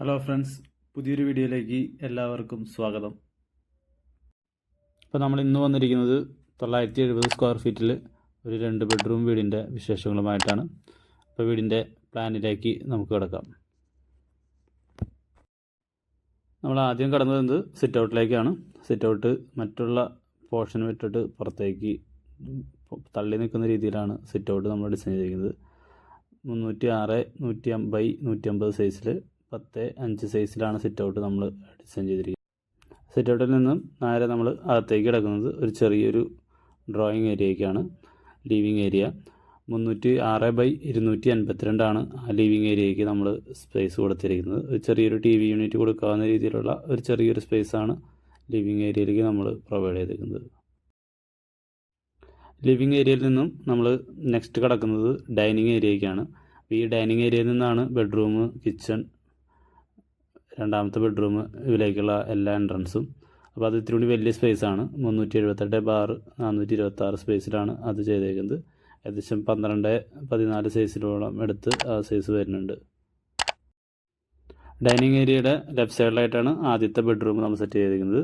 Hello friends പുതിയൊരു വീഡിയോയിലേക്ക് എല്ലാവർക്കും സ്വാഗതം. ഇപ്പോൾ നമ്മൾ ഇന്ന് വന്നിരിക്കുന്നത് തൊള്ളായിരത്തി എഴുപത് സ്ക്വയർ ഫീറ്റിൽ ഒരു രണ്ട് ബെഡ്റൂം വീടിന്റെ വിശേഷങ്ങളുമായിട്ടാണ്. അപ്പോൾ വീടിന്റെ പ്ലാനിലേക്ക് നമുക്ക് കിടക്കാം. നമ്മൾ ആദ്യം കടന്നു വരുന്നത് സിറ്റ് ഔട്ടിലേക്കാണ് സിറ്റ് ഔട്ട് മറ്റുള്ള പോർഷൻ വിട്ടിട്ട് പുറത്തേക്ക് തള്ളി നിൽക്കുന്ന രീതിയിലാണ് സിറ്റ് ഔട്ട് നമ്മൾ ഡിസൈൻ ചെയ്തിരിക്കുന്നത്. മുന്നൂറ്റി ആറ് നൂറ്റി ബൈ നൂറ്റി അമ്പത് സൈസിൽ പത്ത് അഞ്ച് സൈസിലാണ് സിറ്റ് ഔട്ട് നമ്മൾ ഡിസൈൻ ചെയ്തിരിക്കുന്നത്. സിറ്റ് ഔട്ടിൽ നിന്നും നേരെ നമ്മൾ അകത്തേക്ക് കിടക്കുന്നത് ഒരു ചെറിയൊരു ഡ്രോയിങ് ഏരിയയ്ക്കാണ് ലിവിങ് ഏരിയ മുന്നൂറ്റി ആറ് ബൈ ഇരുന്നൂറ്റി അൻപത്തിരണ്ടാണ് ആ ലിവിങ് ഏരിയയ്ക്ക് നമ്മൾ സ്പേസ് കൊടുത്തിരിക്കുന്നത്. ഒരു ചെറിയൊരു ടി വി യൂണിറ്റ് കൊടുക്കാവുന്ന രീതിയിലുള്ള ഒരു ചെറിയൊരു സ്പേസാണ് ലിവിങ് ഏരിയയിലേക്ക് നമ്മൾ പ്രൊവൈഡ് ചെയ്തിരിക്കുന്നത്. ലിവിങ് ഏരിയയിൽ നിന്നും നമ്മൾ നെക്സ്റ്റ് കിടക്കുന്നത് ഡൈനിങ് ഏരിയയ്ക്കാണ് ഈ ഡൈനിങ് ഏരിയയിൽ നിന്നാണ് ബെഡ്റൂം കിച്ചൺ രണ്ടാമത്തെ ബെഡ്റൂം ഇതിലേക്കുള്ള എല്ലാ എൻട്രൻസും അപ്പോൾ അത് ഇത്തിരി കൂടി വലിയ സ്പേസാണ് മുന്നൂറ്റി എഴുപത്തെട്ട് ബാർ നാനൂറ്റി ഇരുപത്തി ആറ് സ്പേസിലാണ് അത് ചെയ്തേക്കുന്നത്. ഏകദേശം പന്ത്രണ്ട് പതിനാല് സൈസിലോളം എടുത്ത് ആ സൈസ് വരുന്നുണ്ട്. ഡൈനിങ് ഏരിയയുടെ ലെഫ്റ്റ് സൈഡിലായിട്ടാണ് ആദ്യത്തെ ബെഡ്റൂം നമ്മൾ സെറ്റ് ചെയ്തിരിക്കുന്നത്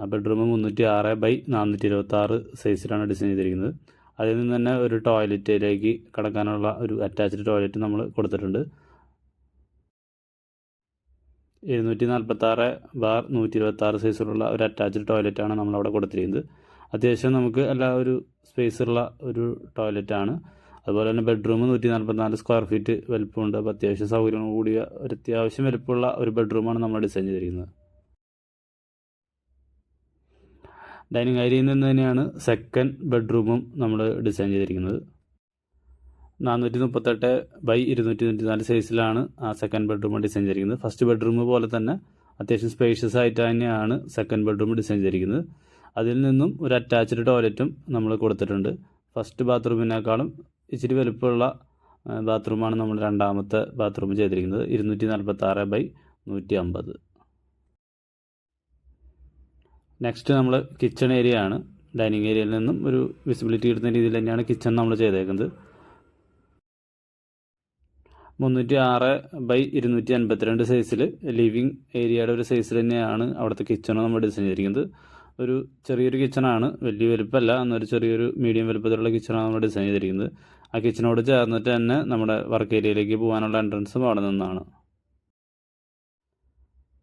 ആ ബെഡ്റൂം മുന്നൂറ്റി ആറ് ബൈ നാനൂറ്റി ഇരുപത്തി ആറ് സൈസിലാണ് ഡിസൈൻ ചെയ്തിരിക്കുന്നത്. അതിൽ നിന്ന് തന്നെ ഒരു ടോയ്ലറ്റിലേക്ക് കടക്കാനുള്ള ഒരു അറ്റാച്ച്ഡ് ടോയ്ലറ്റ് നമ്മൾ കൊടുത്തിട്ടുണ്ട്. എഴുന്നൂറ്റി നാൽപ്പത്തി ആറ് ബാർ നൂറ്റി ഇരുപത്തി ആറ് സൈസിലുള്ള ഒരു അറ്റാച്ച്ഡ് ടോയ്ലറ്റാണ് നമ്മളവിടെ കൊടുത്തിരിക്കുന്നത്. അത്യാവശ്യം നമുക്ക് എല്ലാ ഒരു സ്പേസുള്ള ഒരു ടോയ്ലറ്റാണ് അതുപോലെ തന്നെ ബെഡ്റൂം നൂറ്റി നാൽപ്പത്തിനാല് സ്ക്വയർ ഫീറ്റ് വലുപ്പമുണ്ട്. അപ്പോൾ അത്യാവശ്യം സൗകര്യങ്ങൾ കൂടിയ ഒരു അത്യാവശ്യം വലുപ്പമുള്ള ഒരു ബെഡ്റൂമാണ് നമ്മൾ ഡിസൈൻ ചെയ്തിരിക്കുന്നത്. ഡൈനിങ് ഏരിയയിൽ നിന്ന് തന്നെയാണ് സെക്കൻഡ് ബെഡ്റൂമും നമ്മൾ ഡിസൈൻ ചെയ്തിരിക്കുന്നത്. നാനൂറ്റി മുപ്പത്തെട്ട് ബൈ ഇരുന്നൂറ്റി തൊണ്ണൂറ്റി സൈസിലാണ് ആ സെക്കൻഡ് ബെഡ്റൂം ഡിസൈൻ ചെയ്തിരിക്കുന്നത്. ഫസ്റ്റ് ബെഡ്റൂം പോലെ തന്നെ അത്യാവശ്യം സ്പേഷ്യസ് ആയിട്ട് തന്നെയാണ് സെക്കൻഡ് ബെഡ്റൂം ഡിസൈൻ ചെയ്തിരിക്കുന്നത്. അതിൽ നിന്നും ഒരു അറ്റാച്ച്ഡ് ടോയ്ലറ്റും നമ്മൾ കൊടുത്തിട്ടുണ്ട്. ഫസ്റ്റ് ബാത്റൂമിനേക്കാളും ഇച്ചിരി വലുപ്പമുള്ള ബാത്റൂമാണ് നമ്മൾ രണ്ടാമത്തെ ബാത്റൂം ചെയ്തിരിക്കുന്നത്. ഇരുന്നൂറ്റി നാൽപ്പത്തി ആറ് ബൈ നൂറ്റി അമ്പത് നെക്സ്റ്റ് നമ്മൾ കിച്ചൺ ഏരിയ ആണ് ഡൈനിങ് ഏരിയയിൽ നിന്നും ഒരു വിസിബിലിറ്റി കിട്ടുന്ന രീതിയിൽ തന്നെയാണ് കിച്ചൺ നമ്മൾ ചെയ്തേക്കുന്നത്. മുന്നൂറ്റി ആറ് ബൈ ഇരുന്നൂറ്റി അൻപത്തിരണ്ട് സൈസിൽ ലിവിങ് ഏരിയയുടെ ഒരു സൈസിൽ തന്നെയാണ് അവിടുത്തെ കിച്ചൺ നമ്മൾ ഡിസൈൻ ചെയ്തിരിക്കുന്നത്. ഒരു ചെറിയൊരു കിച്ചണാണ് വലിയ വലുപ്പമല്ല എന്നൊരു ചെറിയൊരു മീഡിയം വലുപ്പത്തിലുള്ള കിച്ചണാണ് നമ്മൾ ഡിസൈൻ ചെയ്തിരിക്കുന്നത്. ആ കിച്ചണോട് ചേർന്നിട്ട് തന്നെ നമ്മുടെ വർക്ക് ഏരിയയിലേക്ക് പോകാനുള്ള എൻട്രൻസും അവിടെ നിന്നാണ്.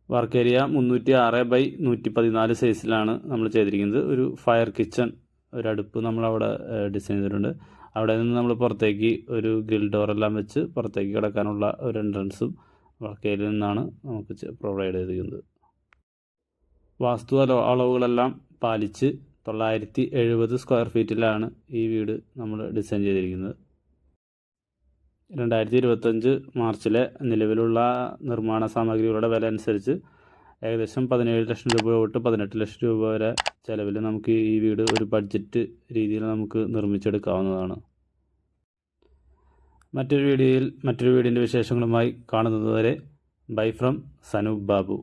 വർക്ക് ഏരിയ മുന്നൂറ്റി ആറ് ബൈ നൂറ്റി പതിനാല് സൈസിലാണ് നമ്മൾ ചെയ്തിരിക്കുന്നത്. ഒരു ഫയർ കിച്ചൺ ഒരു അടുപ്പ് നമ്മളവിടെ ഡിസൈൻ ചെയ്തിട്ടുണ്ട്. അവിടെ നിന്ന് നമ്മൾ പുറത്തേക്ക് ഒരു ഗ്രിൽ ഡോറെല്ലാം വെച്ച് പുറത്തേക്ക് കിടക്കാനുള്ള ഒരു എൻട്രൻസും വർക്ക് നിന്നാണ് നമുക്ക് പ്രൊവൈഡ് ചെയ്തിരിക്കുന്നത്. വാസ്തു അളവുകളെല്ലാം പാലിച്ച് തൊള്ളായിരത്തി എഴുപത് സ്ക്വയർ ഫീറ്റിലാണ് ഈ വീട് നമ്മൾ ഡിസൈൻ ചെയ്തിരിക്കുന്നത്. രണ്ടായിരത്തി ഇരുപത്തഞ്ച് മാർച്ചിലെ നിലവിലുള്ള നിർമ്മാണ സാമഗ്രികളുടെ വില അനുസരിച്ച് ഏകദേശം പതിനേഴ് ലക്ഷം രൂപ തൊട്ട് പതിനെട്ട് ലക്ഷം രൂപ വരെ ചിലവിൽ നമുക്ക് ഈ വീട് ഒരു ബഡ്ജറ്റ് രീതിയിൽ നമുക്ക് നിർമ്മിച്ചെടുക്കാവുന്നതാണ്. മറ്റൊരു വീഡിയോയിൽ മറ്റൊരു വീടിന്റെ വിശേഷങ്ങളുമായി കാണുന്നതുവരെ ബൈ ഫ്രം സനൂപ് ബാബു.